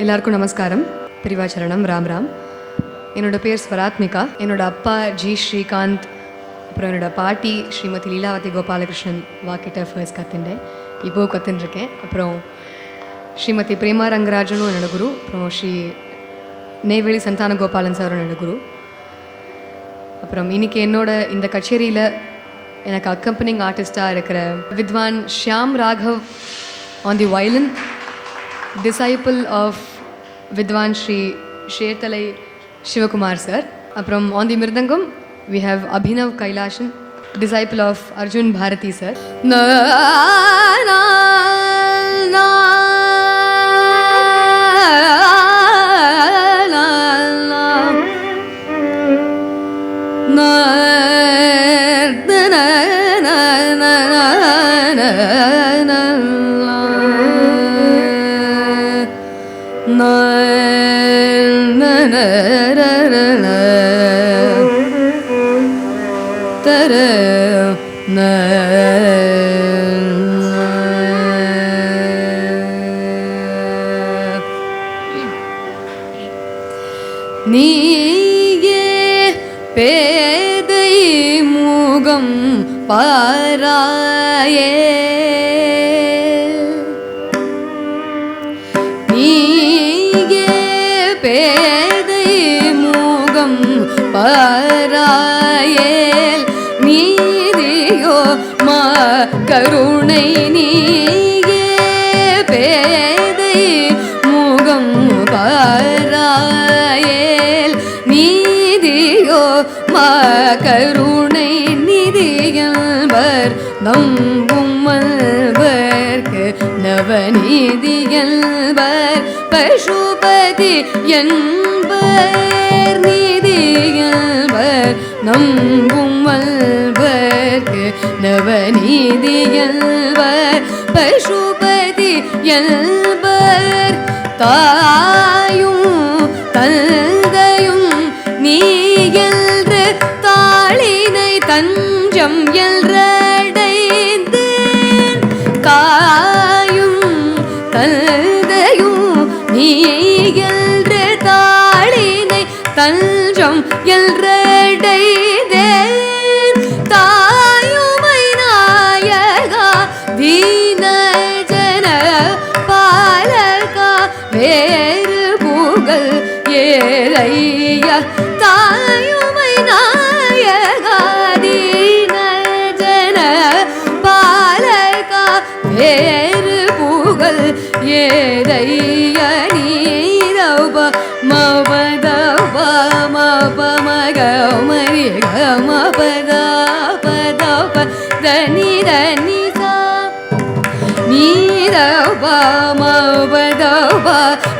எல்லாருக்கும் நமஸ்காரம். பிரிவாச்சரணம் ராம் ராம். என்னோட பேர் ஸ்வராத்மிகா. என்னோட அப்பா ஜி ஸ்ரீகாந்த். அப்புறம் என்னோடய பாட்டி ஸ்ரீமதி லீலாவதி கோபாலகிருஷ்ணன் வாக்கிட்ட ஃபர்ஸ்ட் கற்றுண்டேன் இப்போ கற்றுட்டுருக்கேன் அப்புறம் ஸ்ரீமதி பிரேமா ரங்கராஜனும் என்னோட குரு. அப்புறம் ஸ்ரீ நெய்வேலி சந்தான கோபாலன் சாரும் என்னோட குரு. அப்புறம் இன்னைக்கு என்னோட இந்த கச்சேரியில் எனக்கு அக்கம்பனிங் ஆர்டிஸ்டாக இருக்கிற Vidwan Shyam Raghav on the violin disciple of Vidwan Sri Shetalai Shivakumar sir. From on the Mirdangam, we have Abhinav Kailashan, disciple of Arjun Bharati sir. Na, na, நீயே பேதை முகம் பாராயே. கருணை நீயே பேதை முகம் பாராயேல். நீதியோ மா கருணை நிதியம்பர் நம்பும் மல்வர்க்கு நவநீதியல்வர் பசுபதி என்பர் நீதியல்வர் நம்பும் நவநீதி எல்வர் பசுபதி என்பர். தாயும் தந்தையும் நீ என்று தாளினை தஞ்சம் எல்றடைந்து காயும் தந்தையும் நீ என்று தாளினை தஞ்சம் எல்றடைந்தேன் பதனி தனி சா நீரவ மபதவ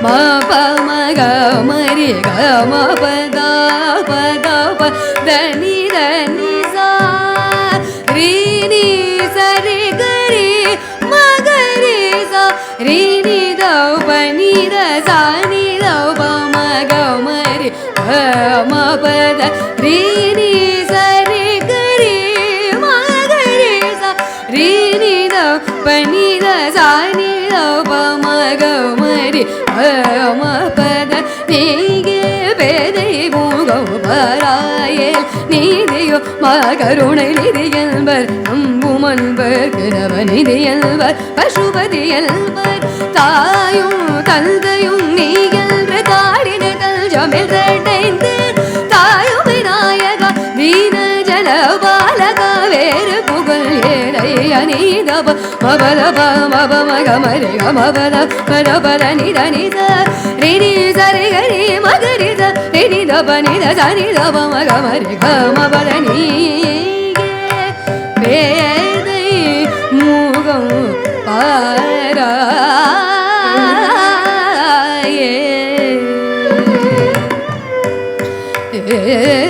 மப மக மரி கம பத பத பதனி தனி பராயேல் நீதியோ மகருணை நிதியல்வர் நம்புமன்பர் கிரவ நிதியல்வர் பசுபதி எல்வர் தாயும் தந்தையும் நீயல்ற தாடின தஞ்சமில் ரெண்டைந்து தாயுமை நாயகா தீன ஜன ஏழை அநீதப மபதப மப மக மரி மபத பரபர நித நித. ரினி சரி கரி மகரி த ரினி தப நித சரி தப மக மரி மபத நீயே. பேதை முகம் வெள்ளிய கிரிவாசனே திருவுள்ளமிரங்கு மகேசனே வெள்ள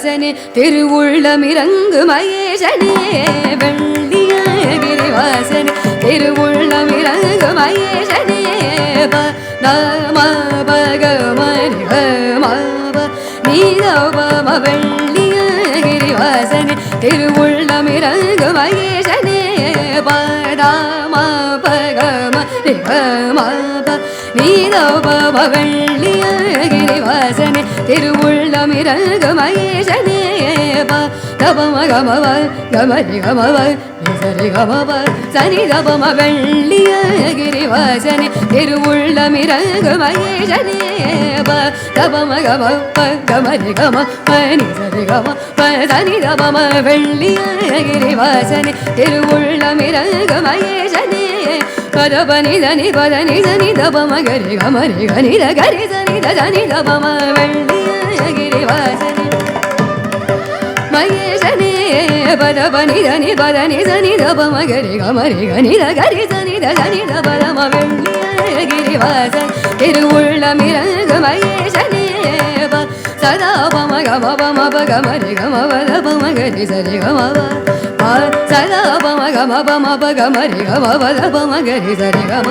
அரசனே திருவுள்ளம் இறங்கு மகேசனியே வெள்ளிய கிரிவாசனே திருவுள்ளம் இறங்கு மகேசனியே பதம பகமனி பமாப நீதபம வெள்ளிய கிரிவாசனே திருவுள்ளம் இறங்கு மகேசனே பதம பகமனி பமா நீதவள்ளிய கிரிவாசனே திருவுள்ளம் இரல்க மகேசனே கபமகமவ கமரி கமவ சரி கமவ சனி தபம வெள்ளிய கிரிவாசனே திருவுள்ளம் இரல்க மகேசனே கபம கம கமரி கம பனி சரி கம பனி தபம வெள்ளிய ಕರಬ ನಿದ ನಿಬದ ನಿದ ನಿದ ಬಮ ಗರಿ ಗಮ ರಿ ಗ ನಿದ ಗರಿ ಸ ನಿದ ದ ನಿದ ಬಮ ವೆಳ್ಳಿಯ ಗಿರಿ ವಾಸನೆ ಮಹೇಶನೇ ಬದ ಬ ನಿದ ನಿಬದ ನಿದ ನಿದ ಬಮ ಗರಿ ಗಮ ರಿ ಗ ನಿದ ಗರಿ ಸ ನಿದ ದ ನಿದ ಬರಮ ವೆಳ್ಳಿಯ ಗಿರಿ ವಾಸನೆ ತಿರುವುಳ್ಳ ಮಿರಂಗ ಮಹೇಶನೇ ಬ ಸದಾ ಬಮ ಗಮ ಬಮ ಬ ಗಮ ರಿ ಗಮ ಬದ ಬಮ ಗರಿ ಸರಿ ಗಮ ಬ గమ బమ బగ మరి గమ బద బమ గరి సరి గమ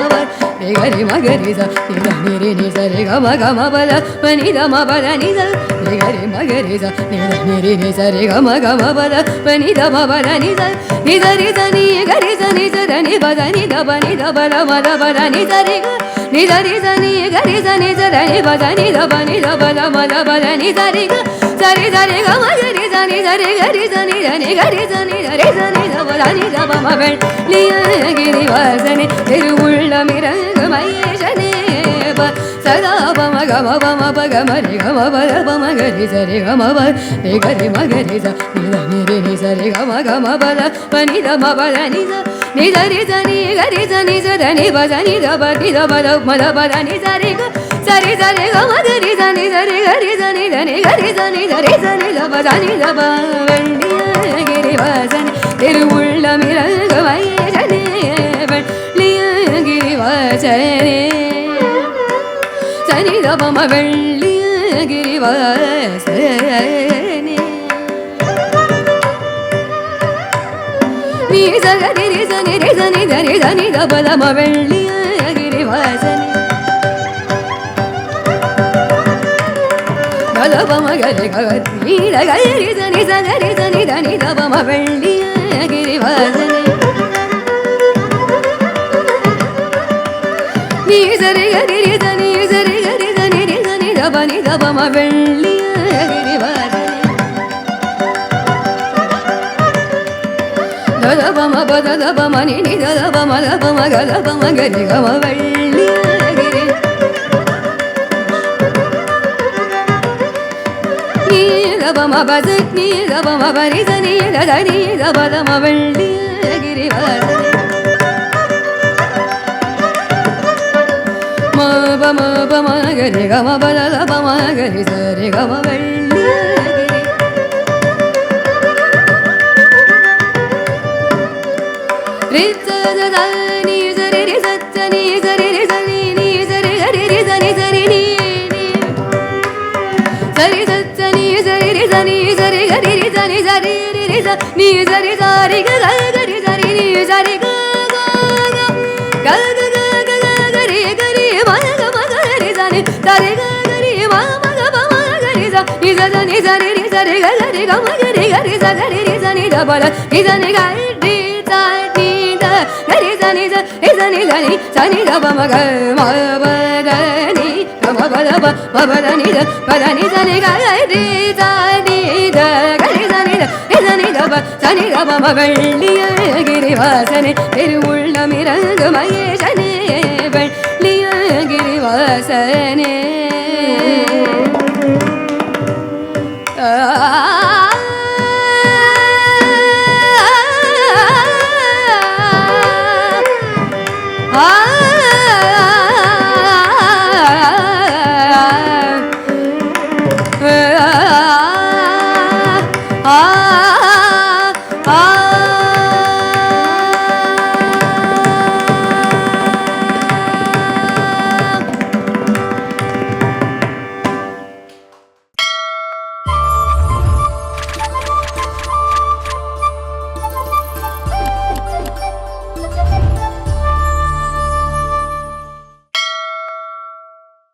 రి గరి మ గరి స నిద నిరి ని సరి గమ గమ బద పని ద మ బద ని ద రి గరి మ గరి స నిద నిరి ని సరి గమ గమ బద పని ద మ బద ని ద ని ద రి ద ని గరి స ని స ద ని బద ని ద బ ని ద బ ర మ ద బ ద ని సరి గ నిజ నిజ నీ గరిజ నిజ రి బద నిజ బ నిజ బద బద బద నిజ రి గ సరి సరి గ మగరి జ ని సరి గరి జ ని ర ని గరి జ ని రి జ ని ర బద ని గ బ మ బె ని గిరి వాసని திருவுள்ள மிரங்கு மயேஷனே சதா பம கம பம பக மரி கம பர பம கரி சரி கம பர ரி கரி மகரி ச நித நிரி நி சரி கம கம பர பனி தம பர நித ni da ni da ni ga ni da ni da da ni ba da ni da ba ni da ba da ma da ba da ni da ni ga da ni da ni ga ma da ni da ni da ni ga ni da ni da ni ga ni da ni da ni da ni da ba da ni da ba வண்டியகிரி Vasan திருவுள்ளமிரக வயசனே வள்ளியகிரி வாசனே சனிதபம வெள்ளியகிரி வாசனே ನಿ ಸ ನಿ ರಿ ಸ ನಿ ರಿ ಸ ನಿ ದ ರಿ ದ ನಿ ದ ಬಲ ಮ ಬೆಳ್ಳಿಯ ಗಿರಿವಾಸನೆ ಗಲಬ ಮಗಲಿ ಗಗರಿ ಗರಿ ರಿ ಸ ನಿ ಸ ನ ರಿ ಸ ನಿ ದ ನಿ ದ ಬ ಮ ಬೆಳ್ಳಿಯ ಗಿರಿವಾಸನೆ ನೀ ಸರಿ ಗರಿ ರಿ ಸ ನೀ ಸರಿ ಗರಿ ಸ ನಿ ರಿ ಸ ನಿ ದ ಬ ನಿ ದ ಬ ಮ ಬೆಳ್ಳಿಯ ಗಿರಿವಾಸನೆ பதபம பதபமணி நிதபம லபம கதபம கதிகம மபம பம கரிகம பதபம கரிசரிகம Valli Ni za ni za ni za ni ga ga ni ga ma ga ni ga ni za ga ni ni za ni da ba la ni za ni ga గరి సని సని సని దని సని గ మమ గ మ బ గ ని గ మ బ ద బ బ బ ద ని ద బ ద ని సని గ గ రి ద ని ద గరి సని ద சனி கப சனி கபம வெள்ளிய கிரிவாசனே திருவுள்ளமிரங்கு மகேசனே வெள்ளிய கிரிவாசனே